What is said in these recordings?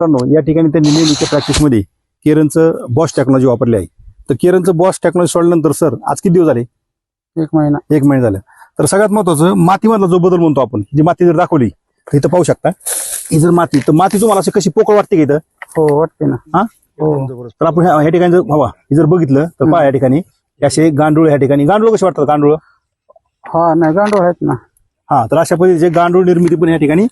मित्रांनो या ठिकाणी त्यांनी नेहमीच्या प्रॅक्टिसमध्ये केरनचं बॉस टेक्नॉलॉजी वापरली आहे. तर केरनचं बॉस टेक्नॉलॉजी सोडल्यानंतर सर आज किती दिवस झाले? एक महिना. एक महिने झाले. तर सगळ्यात महत्वाचं मातीमधला जो बदल म्हणतो आपण जी माती जर दाखवली तर इथं पाहू शकता. ही जर माती तर माती तुम्हाला अशी कशी पोकळ वाटते का इथं? हो वाटते ना. हा? हो. तर आपण ह्या ह्या ठिकाणी जर हवा हे जर बघितलं तर पहा या ठिकाणी हे असे गांडूळ ह्या ठिकाणी. गांडूळ कसे वाटतात गांडूळ? हा नाही गांडूळ आहेत ना. हा तर अशा पद्धतीचे गांडूळ निर्मिती पण या ठिकाणी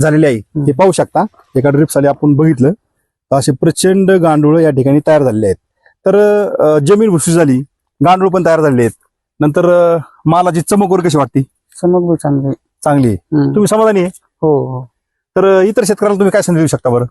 झालेली आहे. हे पाहू शकता एका ड्रिप्स आली आपण बघितलं तर असे प्रचंड गांडूळ या ठिकाणी तयार झालेले आहेत. तर जमीन भुसभुशीत झाली गांडूळ पण तयार झालेले आहेत. नंतर मालाची चमक वगैरे कशी वाटते? चमक चांगली आहे. चांगली. तुम्ही समाधानी आहे? हो हो. तर इतर शेतकऱ्याला तुम्ही काय संधी देऊ शकता बरं?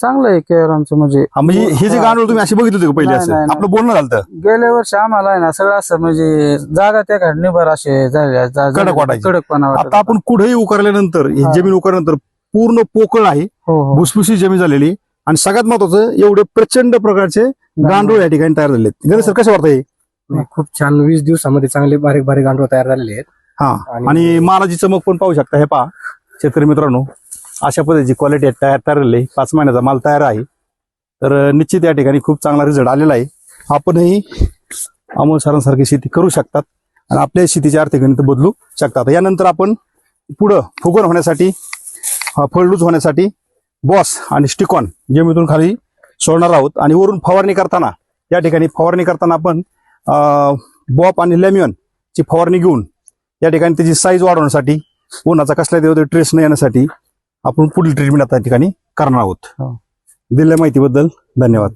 चांगलं आहे केरळचं म्हणजे. हा, म्हणजे हे जे. गांडूळ तुम्ही असे बघितले होते का पहिले नाही, असं? नाही, नाही. आपलं बोलणं झालं होतं. गेल्या वर्षी आम्हाला आहे ना सगळं असं म्हणजे जागा त्या निभर असे झाले कडक वाटायचे. कडकपणा वाटत आता आपण कुठेही उकारल्यानंतर ही हा. जमीन उकारल्यानंतर पूर्ण पोकळ आहे. हो हो. भुसभुशीत जमीन झालेली. आणि सगळ्यात महत्वाचं एवढे प्रचंड प्रकारचे गांडूळ या ठिकाणी तयार झाले आहेत. गणेश सर कसं वाटतं हे? नाही, खूप छान. वीस दिवसामध्ये चांगले बारीक बारीक गांडूळ तयार झालेले आहेत. हा. आणि- आणि मालाची चमक पण पाहू शकता हे पहा शेतकरी मित्रांनो. अशा पद्धतीची क्वालिटी तयार तयार आहे. पाच महिन्याचा माल तयार आहे. तर निश्चित या ठिकाणी खूप चांगला रिझल्ट आलेला आहे. आपणही अमोल सरांसारखी शेती करू शकतात आणि आपल्या शेतीचे आर्थिक गणित बदलू शकतात. यानंतर आपण पुढं फुगवण होण्यासाठी फळलूज होण्यासाठी बॉस आणि स्टिकॉन जमिनीतून खाली सोडणार आहोत. आणि वरून फवारणी करताना या ठिकाणी फवारणी करताना आपण बॉप आणि लेमियन ची फवारणी घेऊन या ठिकाणी त्याची साईज वाढवण्यासाठी उन्हाचा कसला देऊ ट्रेस न येण्यासाठी आपण पुढील ट्रीटमेंट आता ठिकाणी करणार आहोत हो. दिलेल्या माहितीबद्दल धन्यवाद